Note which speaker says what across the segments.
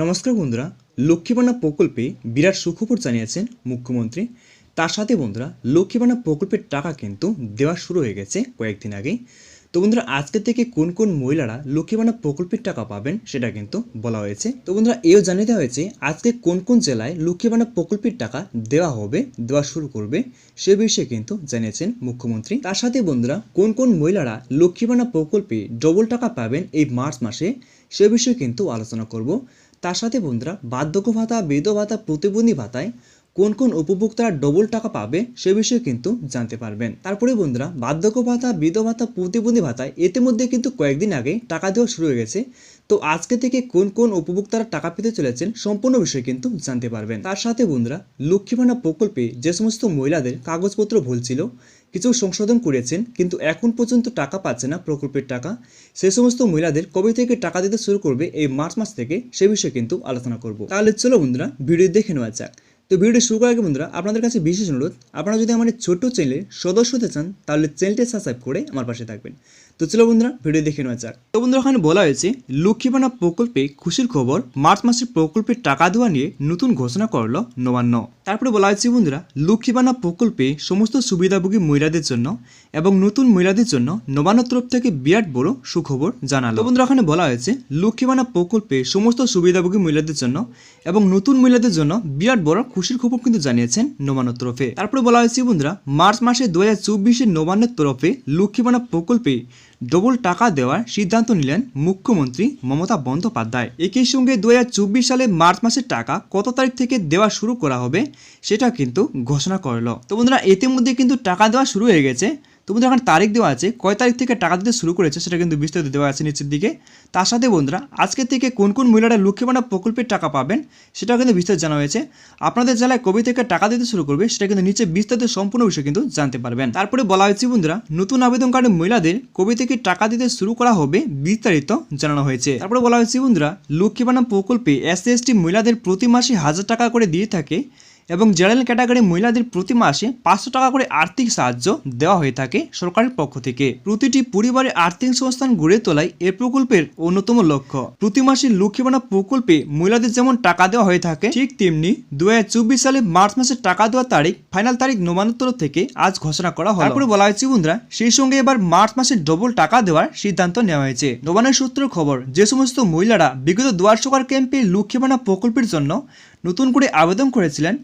Speaker 1: নমস্কার বন্ধুরা লক্ষ্মীবানা প্রকল্পে বিরাট সুখবর জানিয়েছেন মুখ্যমন্ত্রী। তার সাথে বন্ধুরা লক্ষ্মীবানা প্রকল্পের টাকা কিন্তু দেওয়া শুরু হয়ে গেছে কয়েকদিন আগেই তো বন্ধুরা, আজকে থেকে কোন কোন মহিলারা লক্ষ্মীবানা প্রকল্পের টাকা পাবেন সেটা কিন্তু বলা হয়েছে। তো বন্ধুরা, এও জানিয়ে দেওয়া হয়েছে, আজকে কোন কোন জেলায় লক্ষ্মীবানা প্রকল্পের টাকা দেওয়া হবে, দেওয়া শুরু করবে, সে বিষয়ে কিন্তু জানিয়েছেন মুখ্যমন্ত্রী। তার সাথে বন্ধুরা, কোন কোন মহিলারা লক্ষ্মীবানা প্রকল্পে ডবল টাকা পাবেন এই মার্চ মাসে, সে বিষয়ে কিন্তু আলোচনা করব। তার সাথে বন্ধুরা বার্ধক্য ভাতা বেদ ভাতা, প্রতিবন্ধী ভাতায় কোন কোন উপভোক্তারা ডবল টাকা পাবে সে বিষয়ে কিন্তু জানতে পারবেন। তারপরে বন্ধুরা বার্ধক্য ভাতা বিধ ভাতা, প্রতিবন্ধী ভাতায় মধ্যে কিন্তু কয়েকদিন আগে টাকা দেওয়া শুরু হয়ে গেছে। তো আজকে থেকে কোন কোন উপভোক্তারা টাকা পেতে চলেছেন সম্পূর্ণ বিষয় কিন্তু জানতে পারবেন। তার সাথে বন্ধুরা লক্ষ্মী ভাণ্ডার প্রকল্পে যে সমস্ত মহিলাদের কাগজপত্র ভুল ছিল কিছু সংশোধন করেছেন, কিন্তু এখন পর্যন্ত টাকা পাচ্ছে না প্রকল্পের টাকা। সে সমস্ত মহিলাদের কবে থেকে টাকা দিতে শুরু করবে এই মার্চ মাস থেকে সে বিষয়ে কিন্তু আলোচনা করব। তাহলে চলো বন্ধুরা, ভিডিও দেখে নেওয়া যাক। তো ভিডিও শুরু করার আগে বন্ধুরা, আপনাদের কাছে বিশেষ অনুরোধ, আপনারা যদি আমার ছোট্ট চ্যানেলের সদস্য হতে চান, তাহলে চ্যানেলটি সাবস্ক্রাইব করে আমার পাশে থাকবেন। তো চলো বন্ধুরা, ভিডিও দেখে নেওয়া যাক। তো বন্ধুরা ওখানে বলা হয়েছে লক্ষ্মীবানা প্রকল্পে খুশির খবর, মার্চ মাসের প্রকল্পের টাকা দেওয়া নিয়ে নতুন ঘোষণা করল নবান্ন। তারপরে বলা হয়েছে বন্ধুরা লক্ষ্মীবানা প্রকল্পে সমস্ত সুবিধাভোগী মহিলাদের জন্য এবং নতুন মহিলাদের জন্য নবান্ন তরফ থেকে বিরাট বড় সুখবর জানালো। বন্ধুরা ওখানে বলা হয়েছে লক্ষ্মীবানা প্রকল্পে সমস্ত সুবিধাভোগী মহিলাদের জন্য এবং নতুন মহিলাদের জন্য বিরাট বড় খুশির খবর কিন্তু জানিয়েছেন নবান্নের তরফে। তারপরে বলা হয়েছে বন্ধুরা, মার্চ মাসে দু হাজার চব্বিশের নবান্নের তরফে লক্ষ্মীবানা প্রকল্পে ডবল টাকা দেওয়ার সিদ্ধান্ত নিলেন মুখ্যমন্ত্রী মমতা বন্দ্যোপাধ্যায়। একই সঙ্গে দু হাজার চব্বিশ সালে মার্চ মাসের টাকা কত তারিখ থেকে দেওয়া শুরু করা হবে, সেটা কিন্তু ঘোষণা করল। তো বন্ধুরা, ইতিমধ্যে কিন্তু টাকা দেওয়া শুরু হয়ে গেছে। তো বন্ধুরা এখন তারিখ দেওয়া আছে, কয় তারিখ থেকে টাকা দিতে শুরু করেছে সেটা কিন্তু বিস্তারিত দেওয়া আছে নিচের দিকে। তার সাথে বন্ধুরা, আজকে থেকে কোন কোন মহিলারা লক্ষ্মীবানা প্রকল্পের টাকা পাবেন সেটাও কিন্তু বিস্তারিত জানা হয়েছে। আপনাদের জেলায় কবে থেকে টাকা দিতে শুরু করবে সেটা কিন্তু নিচে বিস্তারিত সম্পূর্ণ বিষয় কিন্তু জানতে পারবেন। তারপরে বলা হয়েছে বন্ধুরা, নতুন আবেদনকারী মহিলাদের কবে থেকে টাকা দিতে শুরু করা হবে বিস্তারিত জানানো হয়েছে। তারপরে বলা হয়েছে বন্ধুরা লক্ষ্মীবানা প্রকল্পে এসসি এসটি মহিলাদের প্রতি মাসে হাজার টাকা করে দিয়ে থাকে। এবং জেনারেল ক্যাটাগরি মহিলাদের প্রতি মাসে পাঁচশো টাকা করে আর্থিক সাহায্য দেওয়া হয়ে থাকে সরকারের পক্ষ থেকে। প্রতিটি পরিবারের আর্থিক সংস্থান গড়ে তোলাই এ প্রকল্পের অন্যতম লক্ষ্য। প্রতি মাসে লক্ষ্মীবানা প্রকল্পে মহিলাদের যেমন টাকা দেওয়া হয়ে থাকে, ঠিক তেমনি দু সালে মার্চ মাসের টাকা দেওয়ার তারিখ, ফাইনাল তারিখ নবান্নতর থেকে আজ ঘোষণা করা হয় তারপরে বলা হয়েছে, বন্ধুরা, সেই সঙ্গে এবার মার্চ মাসে ডবল টাকা দেওয়ার সিদ্ধান্ত নেওয়া হয়েছে। নবান্নের সূত্র খবর, যে সমস্ত মহিলারা বিগত দুয়ার সরকার ক্যাম্পে লক্ষ্মীবানা প্রকল্পের জন্য নতুন করে আবেদন করেছিলেন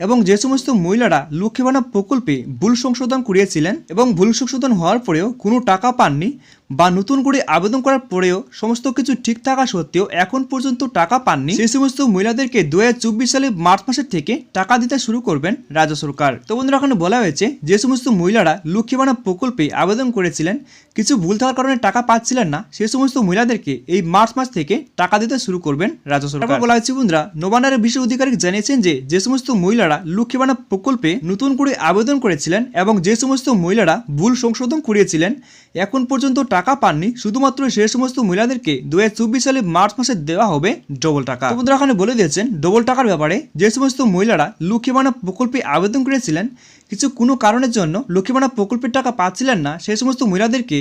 Speaker 1: এবং যে সমস্ত মহিলারা লক্ষ্মীবানা প্রকল্পে ভুল সংশোধন করিয়েছিলেন এবং ভুল সংশোধন হওয়ার পরেও কোনো টাকা পাননি বা নতুন করে আবেদন করার পরেও সমস্ত কিছু ঠিক থাকা সত্ত্বেও এখন পর্যন্ত টাকা পাননি, সেই সমস্ত মহিলাদেরকে দু সালে মার্চ মাসের থেকে টাকা দিতে শুরু করবেন রাজ্য সরকার। তো বন্ধুরা, এখানে বলা হয়েছে যে সমস্ত মহিলারা লক্ষ্মীবানা প্রকল্পে আবেদন করেছিলেন, কিছু ভুল থাকার কারণে টাকা পাচ্ছিলেন না, সেই সমস্ত মহিলাদেরকে এই মার্চ মাস থেকে টাকা দিতে শুরু করবেন রাজ্য সরকার। বলা হয়েছে বন্ধুরা নবান্নের বিশেষ অধিকারী জানিয়েছেন যে যে সমস্ত মহিলারা লক্ষ্মীবানা প্রকল্পে নতুন করে আবেদন করেছিলেন এবং যে সমস্ত মহিলারা ভুল সংশোধন করিয়েছিলেন, এখন পর্যন্ত টাকা পাননি। শুধুমাত্র সে সমস্ত মহিলাদেরকে দু হাজার চব্বিশ সালে মার্চ মাসে দেওয়া হবে ডবল টাকা। বন্ধুরা এখানে বলে দিয়েছেন, ডবল টাকার ব্যাপারে যে সমস্ত মহিলারা লক্ষ্মীবানা প্রকল্পে আবেদন করেছিলেন, কিছু কোনো কারণের জন্য লক্ষ্মীবানা প্রকল্পের টাকা পাচ্ছিলেন না। সেই সমস্ত মহিলাদেরকে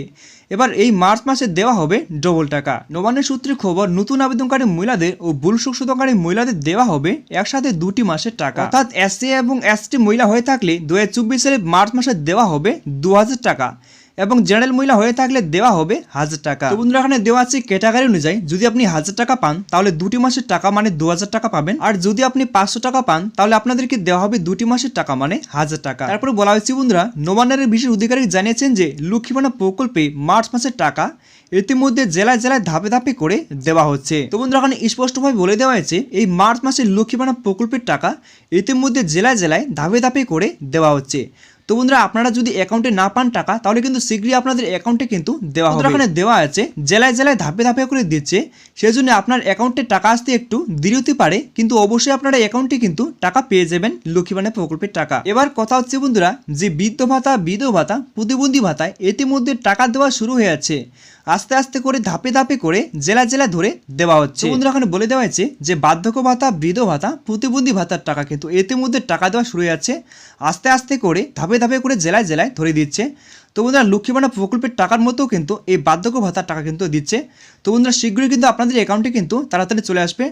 Speaker 1: এবার এই মার্চ মাসে দেওয়া হবে ডবল টাকা। নবান্নের সূত্রে খবর, নতুন আবেদনকারী মহিলাদের ও ভুল সংশোধনকারী মহিলাদের দেওয়া হবে একসাথে দুটি মাসের টাকা। অর্থাৎ এসসি এবং এসটি মহিলা হয়ে থাকলে দু সালে মার্চ মাসে দেওয়া হবে দু হাজার টাকা। এবং জেনারেল মহিলা হয়ে থাকলে দেওয়া হবে হাজার টাকা। বন্ধুরা, এখানে দেওয়া আছে ক্যাটাগরি অনুযায়ী যদি আপনি হাজার টাকা পান, তাহলে দুটি মাসের টাকা মানে দু হাজার টাকা পাবেন। আর যদি আপনি পাঁচশো টাকা পান, তাহলে আপনাদেরকে দেওয়া হবে দুটি মাসের টাকা মানে হাজার টাকা। তারপরে বলা হয়েছে, বন্ধুরা নবান্নের বিশেষ অধিকারী জানিয়েছেন যে লক্ষ্মীবানা প্রকল্পে মার্চ মাসের টাকা ইতিমধ্যে জেলায় জেলায় ধাপে ধাপে করে দেওয়া হচ্ছে। তো বন্ধুরা, এখানে স্পষ্টভাবে বলে দেওয়া হয়েছে, এই মার্চ মাসের লক্ষ্মীবানা প্রকল্পের টাকা ইতিমধ্যে জেলায় জেলায় ধাপে ধাপে করে দেওয়া হচ্ছে। তো বন্ধুরা আপনারা যদি অ্যাকাউন্টে না পান টাকা তাহলে কিন্তু শীঘ্রই আপনাদের অ্যাকাউন্টে কিন্তু দেওয়া হবে। এখানে দেওয়া আছে জেলায় জেলায় ধাপে ধাপে করে দিচ্ছে। সেই জন্য আপনার অ্যাকাউন্টে টাকা আসতে একটু দেরি হতে পারে কিন্তু অবশ্যই আপনারা অ্যাকাউন্টে কিন্তু টাকা পেয়ে যাবেন লক্ষ্মীবাণী প্রকল্পের টাকা। এবার কথা হচ্ছে বন্ধুরা যে বৃদ্ধ ভাতা বিধ ভাতা প্রতিবন্ধী ভাতা ইতিমধ্যে টাকা দেওয়া শুরু হয়ে যাচ্ছে আস্তে আস্তে করে ধাপে ধাপে করে জেলা জেলা ধরে দেওয়া হচ্ছে। বন্ধুরা এখানে বলে দেওয়া হয়েছে যে বার্ধক্য ভাতা বৃদ্ধ ভাতা প্রতিবন্ধী ভাতার টাকা কিন্তু এতে মধ্যে টাকা দেওয়া শুরু হয়ে যাচ্ছে। আস্তে আস্তে করে ধাপে ধাপে করে জেলায় জেলায় ধরে দিচ্ছে। তো বন্ধুরা লক্ষ্মীবানা প্রকল্পের টাকার মতো কিন্তু এই বার্ধক্য ভাতার টাকা কিন্তু দিচ্ছে। তো বন্ধুরা শীঘ্রই কিন্তু আপনাদের অ্যাকাউন্টে কিন্তু তাড়াতাড়ি চলে আসবে।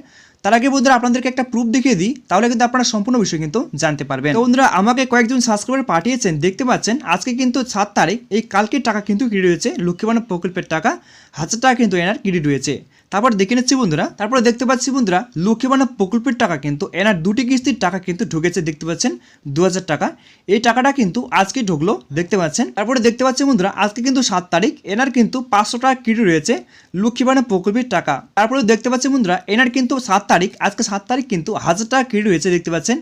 Speaker 1: তার আগে বন্ধুরা আপনাদেরকে একটা প্রুফ দেখিয়ে দিই, তাহলে কিন্তু আপনারা সম্পূর্ণ বিষয় কিন্তু জানতে পারবেন। বন্ধুরা, আমাকে কয়েকজন সাবস্ক্রাইবার পাঠিয়েছেন, দেখতে পাচ্ছেন, আজকে কিন্তু সাত তারিখ, এই কালকের টাকা কিন্তু কেটে রয়েছে লক্ষ্মীবান প্রকল্পের টাকা, হাজার টাকা কিন্তু এনার কেটে হয়েছে তারপর দেখে নিচ্ছি বন্ধুরা, তারপরে দেখতে পাচ্ছি বন্ধুরা লক্ষ্মীবান্ধব প্রকল্পের টাকা কিন্তু, এনার দুটি কিস্তির টাকা কিন্তু ঢুকেছে, দেখতে পাচ্ছেন দু হাজার টাকা। এই টাকাটা কিন্তু আজকে ঢুকলো, দেখতে পাচ্ছেন। তারপরে দেখতে পাচ্ছি বন্ধুরা, আজকে কিন্তু সাত তারিখ, এনার কিন্তু পাঁচশো টাকা ক্রেডিট রয়েছে লক্ষ্মীবান্ধব প্রকল্পের টাকা। তারপরে দেখতে পাচ্ছি বন্ধুরা, এনার কিন্তু সাত তারিখ, আজকে সাত তারিখ কিন্তু হাজার টাকা ক্রেডিট রয়েছে, দেখতে পাচ্ছেন।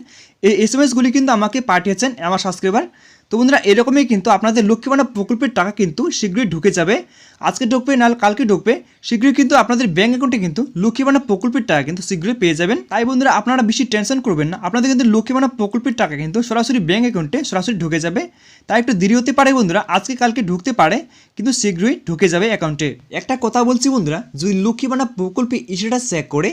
Speaker 1: এই এস এম কিন্তু আমাকে পাঠিয়েছেন, আমার সাবস্ক্রাইবার তো বন্ধুরা, এরকমই কিন্তু আপনাদের লক্ষ্মীবান্ধব প্রকল্পের টাকা কিন্তু শীঘ্রই ঢুকে যাবে। আজকে ঢুকবে নাহলে কালকে ঢুকবে। শীঘ্রই কিন্তু আপনাদের ব্যাঙ্ক অ্যাকাউন্টে কিন্তু লক্ষ্মীবান্ধব প্রকল্পের টাকা কিন্তু শীঘ্রই পেয়ে যাবেন। তাই বন্ধুরা, আপনারা বেশি টেনশন করবেন না। আপনাদের কিন্তু লক্ষ্মীবান্ধব প্রকল্পের টাকা কিন্তু সরাসরি ব্যাঙ্ক অ্যাকাউন্টে সরাসরি ঢুকে যাবে। তাই একটু দেরি হতে পারে বন্ধুরা, আজকে কালকে ঢুকতে পারে, কিন্তু শীঘ্রই ঢুকে যাবে অ্যাকাউন্টে একটা কথা বলছি বন্ধুরা, যদি লক্ষ্মীবান্ধব প্রকল্পে ইস্যুটা চেক করে,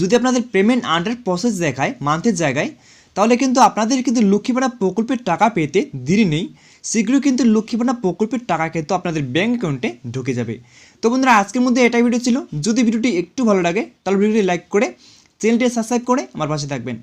Speaker 1: যদি আপনাদের পেমেন্ট আন্ডার প্রসেস দেখায় মান্থের জায়গায় তাহলে কিন্তু আপনাদের কিন্তু লক্ষ্মীপাড়া প্রকল্পের টাকা পেতে দেরি নেই। শীঘ্রই কিন্তু লক্ষ্মীপাড়া প্রকল্পের টাকা কিন্তু আপনাদের ব্যাঙ্ক অ্যাকাউন্টে ঢুকে যাবে। তো বন্ধুরা, আজকের মধ্যে এটাই ভিডিও ছিল। যদি ভিডিওটি একটু ভালো লাগে, তাহলে ভিডিওটি লাইক করে চ্যানেলটি সাবস্ক্রাইব করে আমার পাশে থাকবেন।